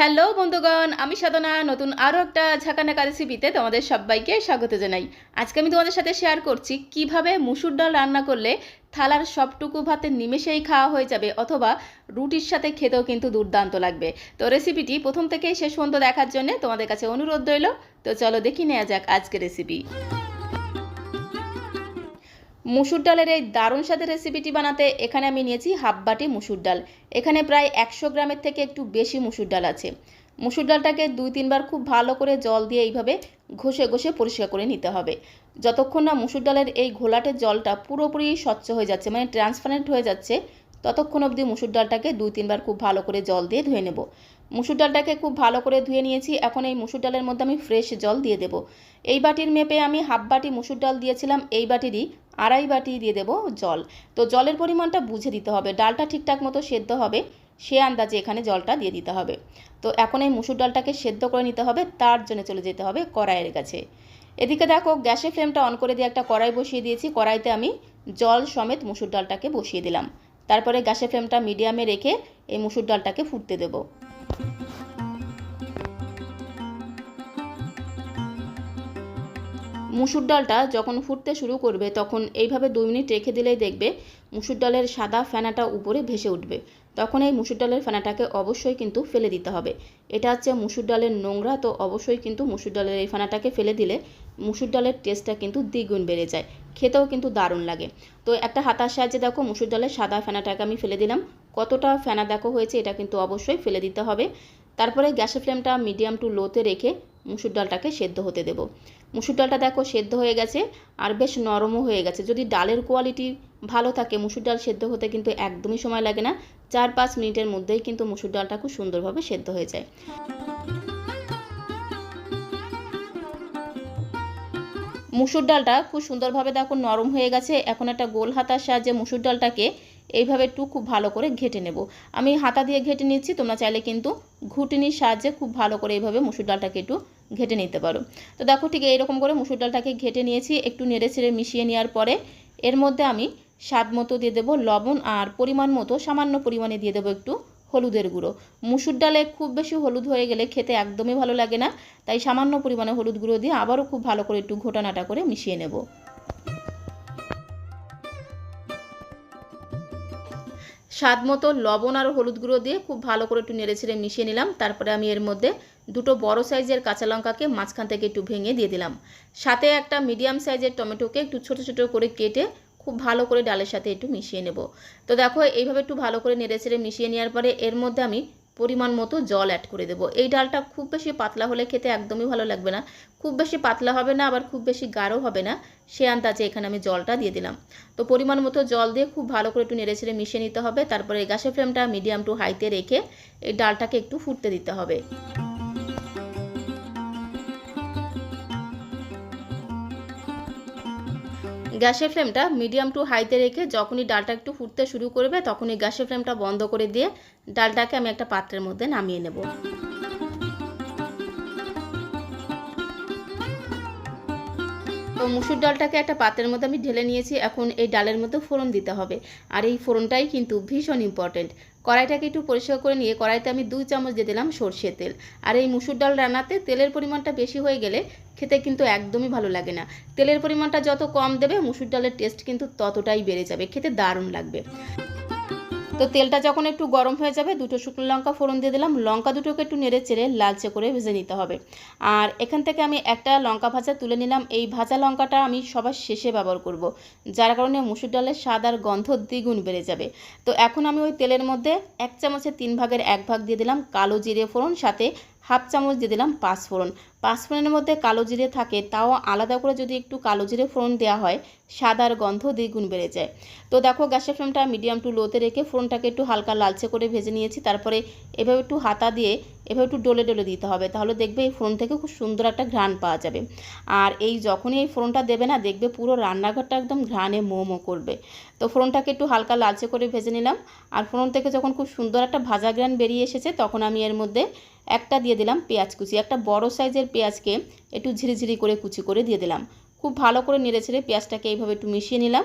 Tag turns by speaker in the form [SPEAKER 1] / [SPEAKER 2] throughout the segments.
[SPEAKER 1] Hello বন্ধুগণ, আমি সাধনা, নতুন আরও একটা ঝাঁকানাকা রেসিপিতে তোমাদের সবাইকে স্বাগত জানাই। আজকে আমি তোমাদের সাথে শেয়ার করছি কীভাবে মুসুর ডাল রান্না করলে থালার সবটুকু ভাতে নিমেষেই খাওয়া হয়ে যাবে অথবা রুটির সাথে খেতেও কিন্তু দুর্দান্ত লাগবে। তো রেসিপিটি প্রথম থেকেই শেষ পর্যন্ত দেখার জন্য তোমাদের কাছে অনুরোধ রইল। তো চলো দেখি নেওয়া যাক আজকে রেসিপি মুসুর ডালের এই দারুণ স্বাদের রেসিপিটি বানাতে এখানে আমি নিয়েছি হাফ বাটি মুসুর ডাল। এখানে প্রায় একশো গ্রামের থেকে একটু বেশি মুসুর ডাল আছে। মুসুর ডালটাকে দুই, তিনবার খুব ভালো করে জল দিয়ে এইভাবে ঘষে ঘষে পরিষ্কার করে নিতে হবে। যতক্ষণ না মুসুর ডালের এই ঘোলাটে জলটা পুরোপুরি স্বচ্ছ হয়ে যাচ্ছে মানে ট্রান্সপারেন্ট হয়ে যাচ্ছে ততক্ষণ অবধি মুসুর ডালটাকে দুই তিনবার খুব ভালো করে জল দিয়ে ধুয়ে নেব। মুসুর ডালটাকে খুব ভালো করে ধুয়ে নিয়েছি, এখন এই মুসুর ডালের মধ্যে আমি ফ্রেশ জল দিয়ে দেব। এই বাটির মেপে আমি হাফ বাটি মুসুর ডাল দিয়েছিলাম, এই বাটিরই আড়াই বাটি দিয়ে দেব জল। তো জলের পরিমাণটা বুঝে দিতে হবে, ডালটা ঠিকঠাক মতো সেদ্ধ হবে, সে আন্দাজে এখানে জলটা দিয়ে দিতে হবে। তো এখন এই মুসুর ডালটাকে সেদ্ধ করে নিতে হবে, তার জন্য চলে যেতে হবে কড়াইয়ের কাছে। এদিকে দেখো, গ্যাসের ফ্লেমটা অন করে দিয়ে একটা কড়াই বসিয়ে দিয়েছি, কড়াইতে আমি জল সমেত মুসুর ডালটাকে বসিয়ে দিলাম। তারপরে গ্যাসের ফ্লেমটা মিডিয়ামে রেখে এই মুসুর ডালটাকে ফুটতে দেবো। মুসুর ডালটা যখন ফুটতে শুরু করবে, তখন এইভাবে দুই মিনিট রেখে দিলেই দেখবে মুসুর ডালের সাদা ফেনাটা উপরে ভেসে উঠবে। তখন এই মুসুর ডালের ফেনাটাকে অবশ্যই কিন্তু ফেলে দিতে হবে। এটা হচ্ছে মুসুর ডালের নোংরা, তো অবশ্যই কিন্তু মুসুর ডালের এই ফেনাটাকে ফেলে দিলে মুসুর ডালের টেস্টটা কিন্তু দ্বিগুণ বেড়ে যায়। খেতেও কিন্তু দারুণ লাগে। তো একটা হাতার সাহায্যে দেখো, মুসুর ডালের সাদা ফেনাটাকে আমি ফেলে দিলাম। কতটা ফেনা দেখো হয়েছে এটা কিন্তু অবশ্যই ফেলে দিতে হবে। তারপরে গ্যাসের ফ্লেমটা মিডিয়াম টু লোতে রেখে মুসুর ডালটাকে সেদ্ধ হতে দেবো। মুসুর ডালটা দেখো সেদ্ধ হয়ে গেছে আর বেশ নরমও হয়ে গেছে। যদি ডালের কোয়ালিটি ভালো থাকে, মুসুর ডাল সেদ্ধ হতে কিন্তু একদমই সময় লাগে না। চার পাঁচ মিনিটের মধ্যেই কিন্তু মুসুর ডালটা খুব সুন্দরভাবে সেদ্ধ হয়ে যায়। মুসুর ডালটা খুব সুন্দরভাবে দেখো নরম হয়ে গেছে। এখন একটা গোল হাতার সাহায্যে মুসুর ডালটাকে এইভাবে একটু খুব ভালো করে ঘেটে নেব। আমি হাতা দিয়ে ঘেটে নিচ্ছি, তোমরা চাইলে কিন্তু ঘুটনির সাহায্যে খুব ভালো করে এইভাবে মুসুর ডালটাকে একটু ঘেটে নিতে পারো। তো দেখো ঠিক এইরকম করে মুসুর ডালটাকে ঘেটে নিয়েছি, একটু নেড়ে ছেড়ে মিশিয়ে নেওয়ার পরে এর মধ্যে আমি স্বাদ মতো দিয়ে দেবো লবণ আর পরিমাণ মতো, সামান্য পরিমাণে দিয়ে দেবো একটু হলুদের গুঁড়ো। মুসুর ডালে খুব বেশি হলুদ হয়ে গেলে খেতে একদমই ভালো লাগে না, তাই সামান্য পরিমাণে হলুদ গুঁড়ো দিয়ে আবারও খুব ভালো করে একটু ঘোটানাটা করে মিশিয়ে নেব। স্বাদ মতো লবণ আর হলুদ গুঁড়ো দিয়ে খুব ভালো করে একটু নেড়ে ছেড়ে মিশিয়ে নিলাম, তারপরে আমি এর মধ্যে দুটো বড় সাইজের কাঁচা লঙ্কাকে মাঝখান থেকে একটু ভেঙে দিয়ে দিলাম। সাথে একটা মিডিয়াম সাইজের টমেটোকে একটু ছোট ছোট করে কেটে খুব ভালো করে ডালের সাথে একটু মিশিয়ে নেব। তো দেখো, এইভাবে একটু ভালো করে নেড়ে ছেড়ে মিশিয়ে নেওয়ার পরে এর মধ্যে আমি পরিমাণ মতো জল অ্যাড করে দেবো। এই ডালটা খুব বেশি পাতলা হলে খেতে একদমই ভালো লাগবে না। খুব বেশি পাতলা হবে না, আবার খুব বেশি গাঢ় হবে না। সে আন্দাজে এখানে আমি জলটা দিয়ে দিলাম। তো পরিমাণ মতো জল দিয়ে খুব ভালো করে একটু নেড়ে ছেড়ে মিশিয়ে নিতে হবে। তারপরে গ্যাসের ফ্লেমটা মিডিয়াম টু হাইতে রেখে এই ডালটাকে একটু ফুটতে দিতে হবে। গ্যাসের ফ্লেমটা মিডিয়াম টু হাইতে রেখে যখনই ডালটা একটু ফুটতে শুরু করবে, তখনই গ্যাসের ফ্লেমটা বন্ধ করে দিয়ে ডালটাকে আমি একটা পাত্রের মধ্যে নামিয়ে নেব। তো মুসুর ডালটাকে একটা পাত্রের মধ্যে আমি ঢেলে নিয়েছি, এখন এই ডালের মধ্যে ফোড়ন দিতে হবে। আর এই ফোড়নটাই কিন্তু ভীষণ ইম্পর্টেন্ট কড়াইটাকে একটু পরিষ্কার করে নিয়ে কড়াইতে আমি দুই চামচ দিয়ে দিলাম সর্ষের তেল। আর এই মুসুর ডাল রান্নাতে তেলের পরিমাণটা বেশি হয়ে গেলে খেতে কিন্তু একদমই ভালো লাগে না। তেলের পরিমাণটা যত কম দেবে মুসুর ডালের টেস্ট কিন্তু ততটাই বেড়ে যাবে, খেতে দারুণ লাগবে। তো তেলটা যখন একটু গরম হয়ে যাবে, দুটো শুকনো লঙ্কা ফোড়ন দিয়ে দিলাম। লঙ্কা দুটোকে একটু নেড়ে চেড়ে লালচে করে ভেজে নিতে হবে। আর এখান থেকে আমি একটা লঙ্কা ভাজা তুলে নিলাম। এই ভাজা লঙ্কাটা আমি সবার শেষে ব্যবহার করব। যার কারণে মুসুর ডালের স্বাদ আর গন্ধ দ্বিগুণ বেড়ে যাবে। তো এখন আমি ওই তেলের মধ্যে এক চামচে তিন ভাগের এক ভাগ দিয়ে দিলাম কালো জিরে ফোড়ন, সাথে হাফ চামচ দিয়ে দিলাম পাঁচ পাঁচফোড়নের পাঁচ ফোড়নের মধ্যে কালো জিরে থাকে, তাও আলাদা করে যদি একটু কালো জিরে ফোড়ন দেওয়া হয় সাদার গন্ধ দ্বিগুণ বেড়ে যায়। তো দেখো, গ্যাসের ফ্লেমটা মিডিয়াম টু লোতে রেখে ফোড়নটাকে একটু হালকা লালচে করে ভেজে নিয়েছি। তারপরে এভাবে একটু হাতা দিয়ে এভাবে একটু ডলে ডলে দিতে হবে, তাহলে দেখবে এই ফোড়ন থেকে খুব সুন্দর একটা ঘ্রাণ পাওয়া যাবে। আর এই যখনই এই ফোড়নটা দেবে না, দেখবে পুরো রান্নাঘরটা একদম ঘ্রাণে মোমো করবে। তো ফোড়নটাকে একটু হালকা লালচে করে ভেজে নিলাম। আর ফোড়ন থেকে যখন খুব সুন্দর একটা ভাজা গ্রান বেরিয়ে এসেছে, তখন আমি এর মধ্যে একটা দিয়ে দিলাম পেঁয়াজ কুচি। একটা বড় সাইজের পেঁয়াজকে একটু ঝিরিঝিরি করে কুচি করে দিয়ে দিলাম। খুব ভালো করে নেড়ে ছেড়ে পেঁয়াজটাকে এইভাবে একটু মিশিয়ে নিলাম।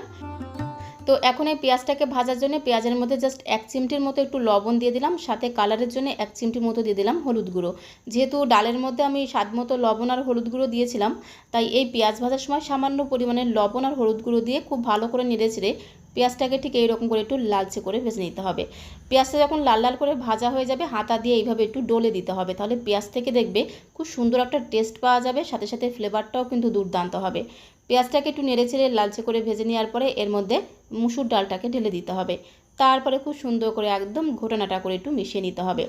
[SPEAKER 1] তো এখন এই পেঁয়াজটাকে ভাজার জন্য পেঁয়াজের মধ্যে জাস্ট এক চিমটির মতো একটু লবণ দিয়ে দিলাম, সাথে কালারের জন্য এক চিমটির মতো দিয়ে দিলাম হলুদ গুঁড়ো। যেহেতু ডালের মধ্যে আমি স্বাদ মতো লবণ আর হলুদ গুঁড়ো দিয়েছিলাম, তাই এই পেঁয়াজ ভাজার সময় সামান্য পরিমাণে লবণ আর হলুদ গুঁড়ো দিয়ে খুব ভালো করে নেড়ে ছেড়ে পেঁয়াজটাকে ঠিক এইরকম করে একটু লালচে করে ভেজে নিতে হবে। পেঁয়াজটা যখন লাল লাল করে ভাজা হয়ে যাবে, হাতা দিয়ে এইভাবে একটু ডলে দিতে হবে। তাহলে পেঁয়াজ থেকে দেখবে খুব সুন্দর একটা টেস্ট পাওয়া যাবে, সাথে সাথে ফ্লেভারটাও কিন্তু দুর্দান্ত হবে। পেঁয়াজটাকে একটু নেড়ে ছেড়ে লালচে করে ভেজে নেওয়ার পরে এর মধ্যে মুসুর ডালটাকে ঢেলে দিতে হবে। তারপরে খুব সুন্দর করে একদম ঘটনাটা করে একটু মিশিয়ে নিতে হবে।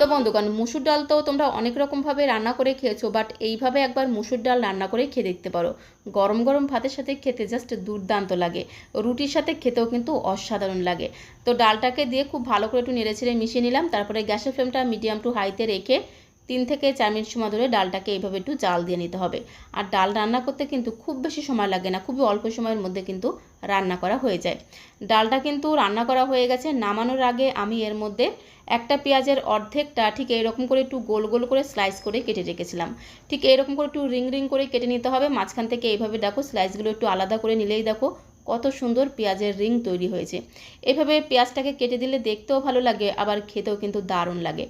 [SPEAKER 1] তো বন্ধুগণ মুসুর ডাল তো তোমরা অনেক রকমভাবে রান্না করে খেয়েছো বাট এইভাবে একবার মুসুর ডাল রান্না করে খেয়ে দেখতে পারো। গরম গরম ভাতের সাথে খেতে জাস্ট দুর্দান্ত লাগে। রুটির সাথে খেতেও কিন্তু অসাধারণ লাগে। তো ডালটাকে দিয়ে খুব ভালো করে একটু নেড়ে ছেড়ে মিশিয়ে নিলাম, তারপরে গ্যাসের ফ্লেমটা মিডিয়াম টু হাইতে রেখে তিন থেকে চার মিনিট সময় ধরে ডালটাকে এইভাবে একটু জাল দিয়ে নিতে হবে। আর ডাল রান্না করতে কিন্তু খুব বেশি সময় লাগে না, খুবই অল্প সময়ের মধ্যে কিন্তু রান্না করা হয়ে যায়। ডালটা কিন্তু রান্না করা হয়ে গেছে, নামানোর আগে আমি এর মধ্যে একটা পেঁয়াজের অর্ধেকটা ঠিক এইরকম করে একটু গোল গোল করে স্লাইস করে কেটে রেখেছিলাম। ঠিক এইরকম করে একটু রিং রিং করে কেটে নিতে হবে, মাঝখান থেকে এইভাবে দেখো স্লাইসগুলো একটু আলাদা করে নিলেই দেখো কত সুন্দর পেঁয়াজের রিং তৈরি হয়েছে। এভাবে পেঁয়াজটাকে কেটে দিলে দেখতেও ভালো লাগে, আবার খেতেও কিন্তু দারুণ লাগে।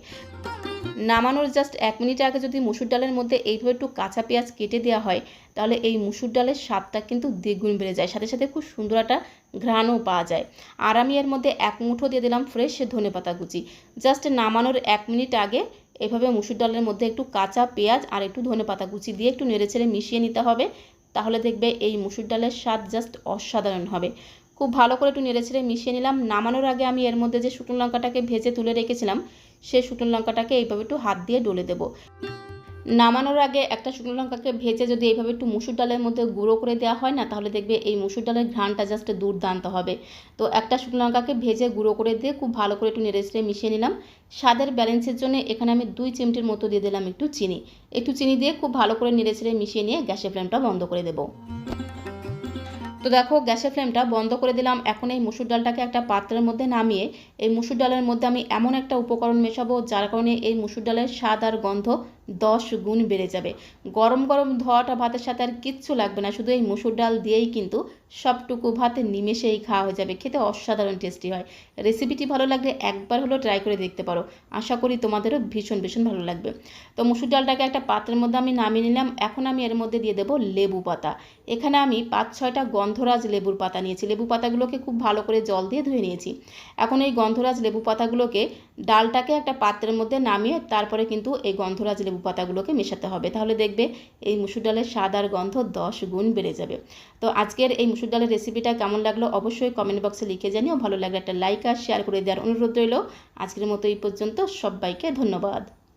[SPEAKER 1] নামানোর জাস্ট এক মিনিট আগে যদি মুসুর ডালের মধ্যে এইভাবে একটু কাঁচা পেঁয়াজ কেটে দেওয়া হয়, তাহলে এই মুসুর ডালের স্বাদটা কিন্তু দ্বিগুণ বেড়ে যায়। সাথে সাথে খুব সুন্দর একটা ঘ্রাণও পাওয়া যায়। আর আমি এর মধ্যে এক মুঠো দিয়ে দিলাম ফ্রেশ ধনে পাতা কুচি। জাস্ট নামানোর এক মিনিট আগে এভাবে মুসুর ডালের মধ্যে একটু কাঁচা পেঁয়াজ আর একটু ধনে পাতা কুচি দিয়ে একটু নেড়ে ছেড়ে মিশিয়ে নিতে হবে। তাহলে দেখবে এই মুসুর ডালের স্বাদ জাস্ট অসাধারণ হবে। খুব ভালো করে একটু নেড়ে ছেড়ে মিশিয়ে নিলাম। নামানোর আগে আমি এর মধ্যে যে শুকনো লঙ্কাটাকে ভেজে তুলে রেখেছিলাম সেই শুকনো লঙ্কাটাকে এইভাবে একটু হাত দিয়ে ডলে দেব। নামানোর আগে একটা শুকনো লঙ্কাকে ভেজে যদি এইভাবে একটু মুসুর ডালের মধ্যে গুঁড়ো করে দেওয়া হয় না, তাহলে দেখবে এই মুসুর ডালের ঘ্রাণটা জাস্ট দুর্দান্ত হবে। তো একটা শুকনো লঙ্কাকে ভেজে গুঁড়ো করে দিয়ে খুব ভালো করে একটু নেড়ে চেড়ে মিশিয়ে নিলাম। স্বাদের ব্যালেন্সের জন্য এখানে আমি দুই চিমটির মতো দিয়ে দিলাম একটু চিনি। একটু চিনি দিয়ে খুব ভালো করে নেড়ে চেড়ে মিশিয়ে নিয়ে গ্যাসের ফ্লেমটা বন্ধ করে দেবো। তো দেখো, গ্যাসের ফ্লেমটা বন্ধ করে দিলাম। এখন এই মুসুর ডালটাকে একটা পাত্রের মধ্যে নামিয়ে, এই মুসুর ডালের মধ্যে আমি এমন একটা উপকরণ মেশাবো, যার কারণে এই মুসুর ডালের স্বাদ আর গন্ধ দশ গুণ বেড়ে যাবে। গরম গরম ধোয়াটা ভাতের সাথে আর কিচ্ছু লাগবে না, শুধু এই মুসুর ডাল দিয়েই কিন্তু সবটুকু ভাতে নিমেষেই খাওয়া হয়ে যাবে। খেতে অসাধারণ টেস্টি হয়। রেসিপিটি ভালো লাগলে একবার হলেও ট্রাই করে দেখতে পারো। আশা করি তোমাদেরও ভীষণ ভীষণ ভালো লাগবে। তো মুসুর ডালটাকে একটা পাত্রের মধ্যে আমি নামিয়ে নিলাম। এখন আমি এর মধ্যে দিয়ে দেবো লেবু পাতা। এখানে আমি পাঁচ, ছয়টা গন্ধরাজ লেবুর পাতা নিয়েছি। লেবু পাতাগুলোকে খুব ভালো করে জল দিয়ে ধুয়ে নিয়েছি। এখন এই গন্ধরাজ লেবু পাতাগুলোকে ডালটাকে একটা পাত্রের মধ্যে নামিয়ে তারপরে কিন্তু এই গন্ধরাজ লেবু পাতাগুলোকে মেশাতে হবে। তাহলে দেখবে এই মুসুর ডালের স্বাদ আর গন্ধ দশ গুণ বেড়ে যাবে। তো আজকের এই মুসুর ডালের রেসিপিটা কেমন লাগল অবশ্যই কমেন্ট বক্সে লিখে জানিও। ভালো লাগলে একটা লাইক আর শেয়ার করে দেওয়ার অনুরোধ রইল। আজকের মতো এই পর্যন্ত সবাইকে ধন্যবাদ।